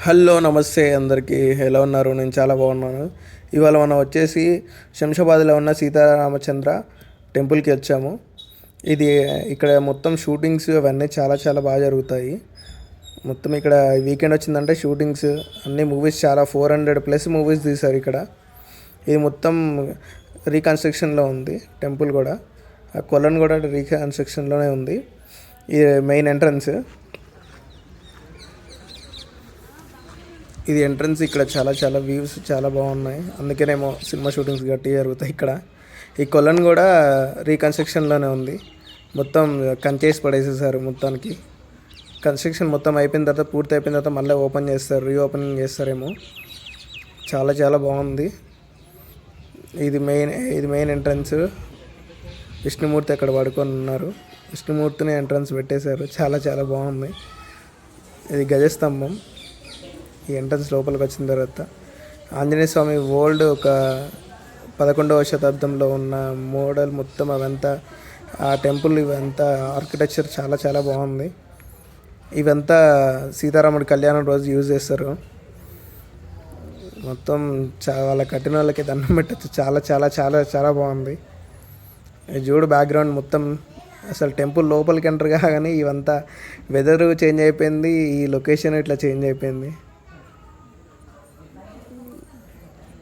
Hello నమస్తే అందరికీ. ఎలా ఉన్నారు? నేను చాలా బాగున్నాను. ఇవాళ మనం వచ్చేసి శంషాబాద్లో ఉన్న సీతారామచంద్ర టెంపుల్కి వచ్చాము. ఇది ఇక్కడ మొత్తం షూటింగ్స్ అవన్నీ చాలా చాలా బాగా జరుగుతాయి. మొత్తం ఇక్కడ వీకెండ్ వచ్చిందంటే షూటింగ్స్ అన్ని మూవీస్ చాలా ఫోర్ హండ్రెడ్ ప్లస్ మూవీస్ తీశారు ఇక్కడ. ఇది మొత్తం రీకన్స్ట్రక్షన్లో ఉంది టెంపుల్ కూడా. ఆ కొలను కూడా రీకన్స్ట్రక్షన్లోనే ఉంది. ఇది మెయిన్ ఎంట్రన్స్. ఇది ఎంట్రన్స్ ఇక్కడ చాలా చాలా వ్యూస్ చాలా బాగున్నాయి. అందుకేనేమో సినిమా షూటింగ్స్ గట్టి జరుగుతాయి ఇక్కడ. ఈ కొలను కూడా రీకన్స్ట్రక్షన్లోనే ఉంది. మొత్తం కంచేసి పడేసేసారు మొత్తానికి. కన్స్ట్రక్షన్ మొత్తం అయిపోయిన తర్వాత పూర్తి అయిపోయిన తర్వాత మళ్ళీ ఓపెన్ చేస్తారు రీఓపెనింగ్ చేస్తారేమో. చాలా చాలా బాగుంది. ఇది మెయిన్ ఇది మెయిన్ ఎంట్రన్స్ విష్ణుమూర్తి అక్కడ పడుకొని ఉన్నారు. విష్ణుమూర్తిని ఎంట్రన్స్ పెట్టేశారు. చాలా చాలా బాగుంది. ఇది గజస్తంభం. ఈ ఎంట్రన్స్ లోపలికి వచ్చిన తర్వాత ఆంజనేయ స్వామి ఓల్డ్ ఒక పదకొండవ శతాబ్దంలో ఉన్న మోడల్ మొత్తం అవంతా ఆ టెంపుల్ ఇవంతా ఆర్కిటెక్చర్ చాలా చాలా బాగుంది. ఇవంతా సీతారాముడి కళ్యాణం రోజు యూజ్ చేస్తారు. మొత్తం చా వాళ్ళ కట్టిన వాళ్ళకి దండం పెట్టచ్చు. చాలా చాలా చాలా చాలా బాగుంది. జూడు చూడు బ్యాక్గ్రౌండ్ మొత్తం. అసలు టెంపుల్ లోపలికి ఎంటర్ కాగానే ఇవంతా వెదరు చేంజ్ అయిపోయింది ఈ లొకేషన్ ఇట్లా చేంజ్ అయిపోయింది.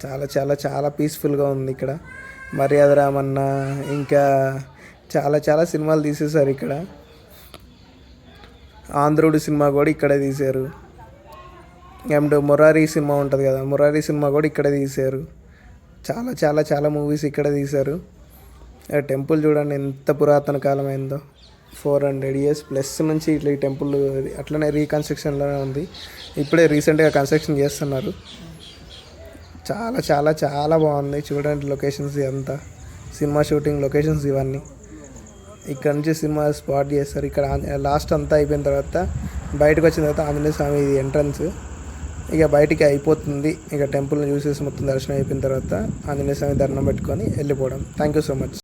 చాలా చాలా చాలా పీస్ఫుల్గా ఉంది ఇక్కడ. మర్యాద రామన్న ఇంకా చాలా చాలా సినిమాలు తీసేశారు ఇక్కడ. ఆంధ్రుడు సినిమా కూడా ఇక్కడే తీశారు. అండ్ మురారి సినిమా ఉంటుంది కదా మురారి సినిమా కూడా ఇక్కడే తీశారు. చాలా చాలా చాలా మూవీస్ ఇక్కడ తీశారు. టెంపుల్ చూడండి ఎంత పురాతన కాలమైందో. ఫోర్ హండ్రెడ్ ఇయర్స్ ప్లస్ నుంచి ఇట్లా ఈ టెంపుల్ అట్లనే రీకన్స్ట్రక్షన్లోనే ఉంది. ఇప్పుడే రీసెంట్గా కన్స్ట్రక్షన్ చేస్తున్నారు. చాలా చాలా చాలా బాగుంది చూడండి లొకేషన్స్ అంతా సినిమా షూటింగ్ లొకేషన్స్ ఇవన్నీ. ఇక్కడ నుంచి సినిమా స్పాట్ చేస్తారు. ఇక్కడ లాస్ట్ అంతా అయిపోయిన తర్వాత బయటకు వచ్చిన తర్వాత ఆంజనేయ స్వామి ఇది ఎంట్రన్స్. ఇక బయటికి అయిపోతుంది. ఇక టెంపుల్ని చూసేసి మొత్తం దర్శనం అయిపోయిన తర్వాత ఆంజనేయ స్వామి దండం పెట్టుకొని వెళ్ళిపోవడం. Thank you so much